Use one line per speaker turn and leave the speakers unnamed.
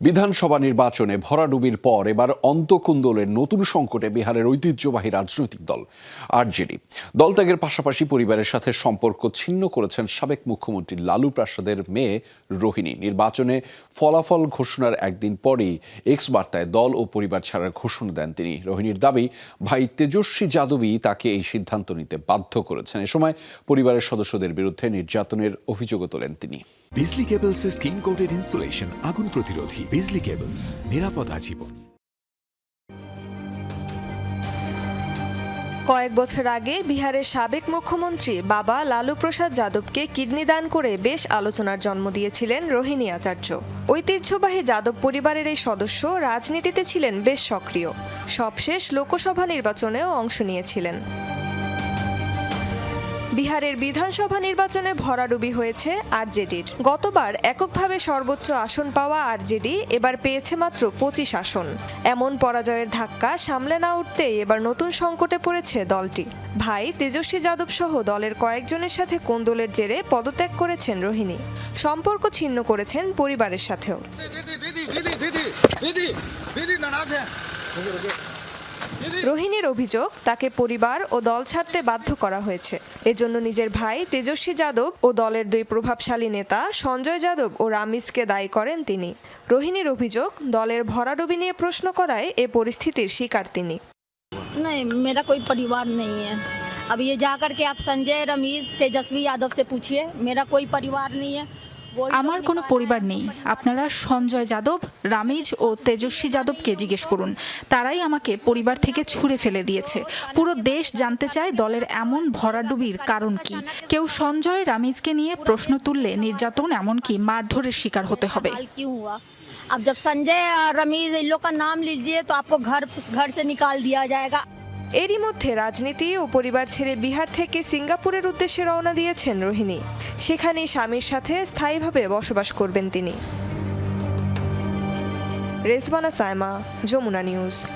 বিধানসভা নির্বাচনে ভরাডুবির পর এবার অন্তকুন্দলের নতুন সংকটে বিহারের ঐতিহ্যবাহী রাজনৈতিক দল, আরজেডি। দলত্যাগের পাশাপাশি পরিবারের সাথে সম্পর্ক ছিন্ন করেছেন সাবেক মুখ্যমন্ত্রী লালু প্রসাদের মেয়ে রোহিণী। নির্বাচনে ফলাফল ঘোষণার একদিন পরেই এক্স বার্তায় দল ও পরিবার ছাড়ার ঘোষণা দেন তিনি। রোহিণীর দাবি, ভাই তেজস্বী যাদবই তাকে এই সিদ্ধান্ত নিতে বাধ্য করেছেন। এ সময় পরিবারের সদস্যদের বিরুদ্ধে নির্যাতনের অভিযোগও তোলেন তিনি।
বিজলি কেবলসের স্কিন কোটেড ইনসুলেশন আগুন প্রতিরোধী। বিজলি কেবলস নিরাপদ আজীবন।
কয়েক বছর আগে বিহারের সাবেক মুখ্যমন্ত্রী বাবা লালু প্রসাদ যাদবকে কিডনি দান করে বেশ আলোচনার জন্ম দিয়েছিলেন রোহিণী আচার্য। ঐতিহ্যবাহী যাদব পরিবারের এই সদস্য রাজনীতিতে ছিলেন বেশ সক্রিয়। সবশেষ লোকসভা নির্বাচনেও অংশ নিয়েছিলেন। বিহারের বিধানসভা নির্বাচনে ভরাডুবি হয়েছে আরজেডির গতবার এককভাবে সর্বোচ্চ আসন পাওয়া আরজেডি এবার পেয়েছে মাত্র পঁচিশ আসন এমন পরাজয়ের ধাক্কা সামলে না উঠতেই এবার নতুন সংকটে পড়েছে দলটি ভাই তেজস্বী যাদব সহ দলের কয়েকজনের সাথে কোন্দলের জেরে পদত্যাগ করেছেন রোহিণী সম্পর্ক ছিন্ন করেছেন পরিবারের সাথেও রোহিণীর অভিযোগ তাকে পরিবার ও দল ছাড়তে বাধ্য করা হয়েছে এজন্য নিজের ভাই তেজস্বী যাদব ও দলের দুই প্রভাবশালী নেতা সঞ্জয় যাদব ও রামিসকে দায়ী করেন তিনি রোহিণীর অভিযোগ দলের ভরাডুবি নিয়ে প্রশ্ন করায় এ পরিস্থিতির শিকার তিনি
नहीं मेरा कोई परिवार नहीं है अब ये जा करके आप संजय रमीज तेजस्वी यादव से पूछिए मेरा कोई परिवार नहीं है वही लोग
আমার কোনো
निकाला
পরিবার
है।
নেই আপনারা সঞ্জয় যাদব রামিজ ও তেজস্বী যাদবকে জিজ্ঞেস করুন তারাই আমাকে পরিবার থেকে ছুঁড়ে ফেলে দিয়েছে পুরো দেশ জানতে চায় দলের এমন ভরাডুবির কারণ কি কেউ সঞ্জয় রামিজকে নিয়ে প্রশ্ন তুললে নির্যাতন এমনকি মারধরের শিকার হতে হবে
हाल क्यों हुआ अब जब संजय और रमीज इन लोग का नाम लीजिए तो आपको घर घर से निकाल दिया जाएगा
এরই মধ্যে রাজনীতি ও পরিবার ছেড়ে বিহার থেকে সিঙ্গাপুরের উদ্দেশ্যে রওনা দিয়েছেন রোহিণী। সেখানে স্বামীর সাথে স্থায়ীভাবে বসবাস করবেন তিনি। রেজবানা সায়মা, যমুনা নিউজ।